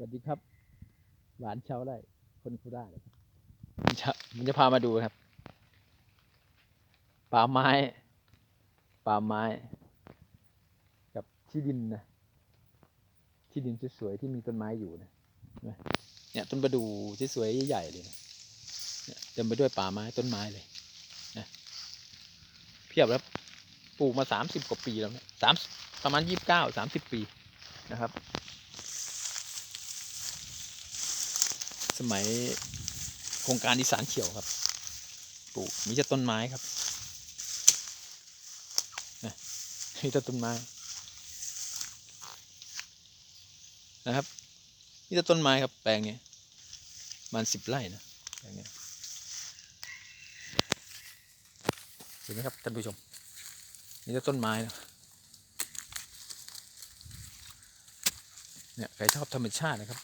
สวัสดีครับ หวานชาวไร่คนโคราชนะครับมันจะมันจะพามาดูครับ ป่าไม้ ป่าไม้ กับที่ดินนะ ที่ดินสวยๆที่มีต้นไม้อยู่นะเนี่ยต้นประดู่ที่สวยๆใหญ่ๆเลยนะเนี่ยเต็มไปด้วยป่าไม้ต้นไม้เลยนะเพียบแล้วปลูกมาสามสิบกว่าปีแล้วนะสามประมาณยี่สิบเก้าสามสิบปีนะครับ สมัยโครงการอีสานเขียวครับ ปลูกมีแต่ต้นไม้ครับนะมีแต่ต้นไม้นะครับมีแต่ต้นไม้ครับแปลงเนี้ยมันสิบไร่นะแปลงเนี้ยเห็นไหมครับท่านผู้ชมมีแต่ต้นไม้นะเนี่ยใครชอบธรรมชาตินะครับ